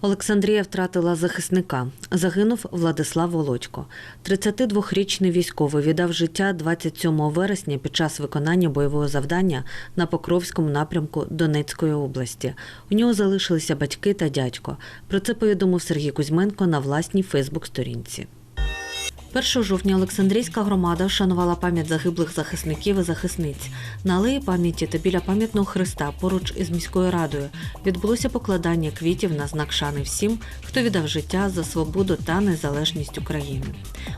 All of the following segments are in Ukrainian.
Олександрія втратила захисника. Загинув Владислав Володько. 32-річний військовий віддав життя 27 вересня під час виконання бойового завдання на Покровському напрямку Донецької області. У нього залишилися батьки та дядько. Про це повідомив Сергій Кузьменко на власній Фейсбук-сторінці. 1 жовтня Олександрійська громада вшанувала пам'ять загиблих захисників і захисниць. На алеї пам'яті та біля пам'ятного хреста поруч із міською радою відбулося покладання квітів на знак шани всім, хто віддав життя за свободу та незалежність України.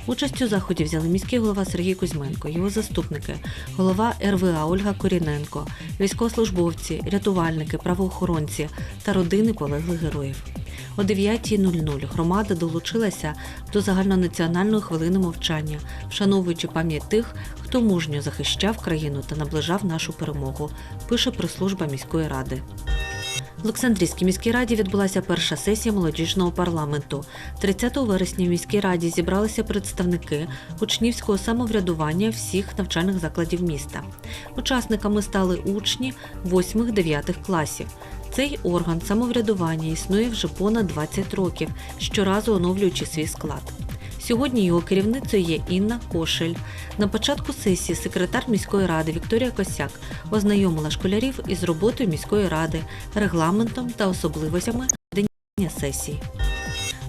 Участь у заході взяли міський голова Сергій Кузьменко, його заступники, голова РВА Ольга Коріненко, військовослужбовці, рятувальники, правоохоронці та родини полеглих героїв. О 9.00 громада долучилася до загальнонаціональної хвилини мовчання, вшановуючи пам'ять тих, хто мужньо захищав країну та наближав нашу перемогу, пише прес-служба міської ради. В Олександрійській міській раді відбулася перша сесія молодіжного парламенту. 30 вересня в міській раді зібралися представники учнівського самоврядування всіх навчальних закладів міста. Учасниками стали учні 8-9 класів. Цей орган самоврядування існує вже понад 20 років, щоразу оновлюючи свій склад. Сьогодні його керівницею є Інна Кошель. На початку сесії секретар міської ради Вікторія Косяк ознайомила школярів із роботою міської ради, регламентом та особливостями ведення сесії.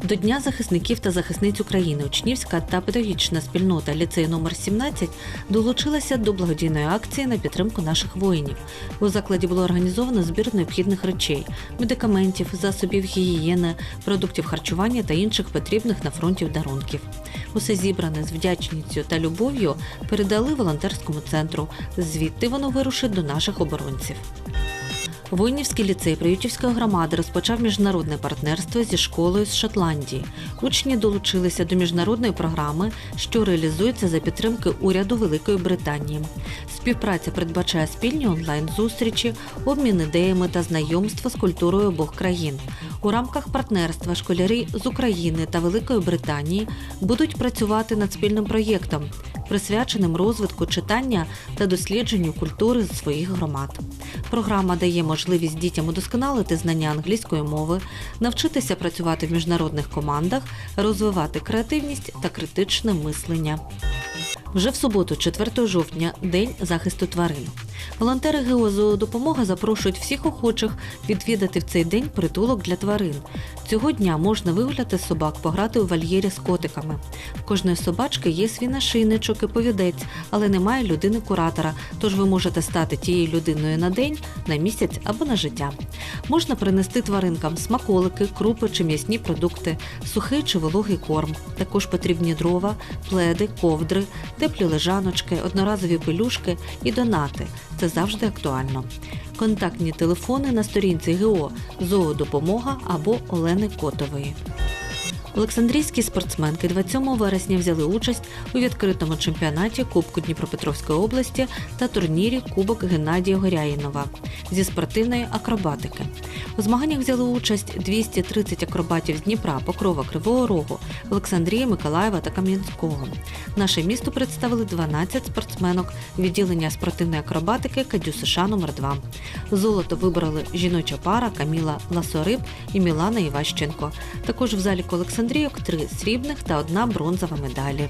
До Дня захисників та захисниць України учнівська та педагогічна спільнота ліцею номер 17 долучилася до благодійної акції на підтримку наших воїнів. У закладі було організовано збір необхідних речей, медикаментів, засобів гігієни, продуктів харчування та інших потрібних на фронті дарунків. Усе зібране з вдячністю та любов'ю передали волонтерському центру. Звідти воно вирушить до наших оборонців. Воїнівський ліцей Приютівської громади розпочав міжнародне партнерство зі школою з Шотландії. Учні долучилися до міжнародної програми, що реалізується за підтримки уряду Великої Британії. Співпраця передбачає спільні онлайн-зустрічі, обмін ідеями та знайомство з культурою обох країн. У рамках партнерства школярі з України та Великої Британії будуть працювати над спільним проєктом, присвяченим розвитку читання та дослідженню культури своїх громад. Програма дає можливість дітям удосконалити знання англійської мови, навчитися працювати в міжнародних командах, розвивати креативність та критичне мислення. Вже в суботу, 4 жовтня, День захисту тварин. Волонтери ГО «Допомога» запрошують всіх охочих відвідати в цей день притулок для тварин. Цього дня можна вигуляти собак, пограти у вольєрі з котиками. В кожної собачки є свій нашийничок і повідець, але немає людини-куратора, тож ви можете стати тією людиною на день, на місяць або на життя. Можна принести тваринкам смаколики, крупи чи м'ясні продукти, сухий чи вологий корм. Також потрібні дрова, пледи, ковдри, теплі лежаночки, одноразові пелюшки і донати. Це завжди актуально. Контактні телефони на сторінці ГО Зоодопомога або Олени Котової. Олександрійські спортсменки 27 вересня взяли участь у відкритому чемпіонаті Кубку Дніпропетровської області та турнірі Кубок Геннадія Горяїнова зі спортивної акробатики. У змаганнях взяли участь 230 акробатів з Дніпра, Покрова, Кривого Рогу, Олександрії, Миколаєва та Кам'янського. Наше місто представили 12 спортсменок відділення спортивної акробатики Кадю США номер 2 Золото вибрали жіноча пара Каміла Ласориб і Мілана Іващенко. Також в заліку Олександрійок три срібних та одна бронзова медалі.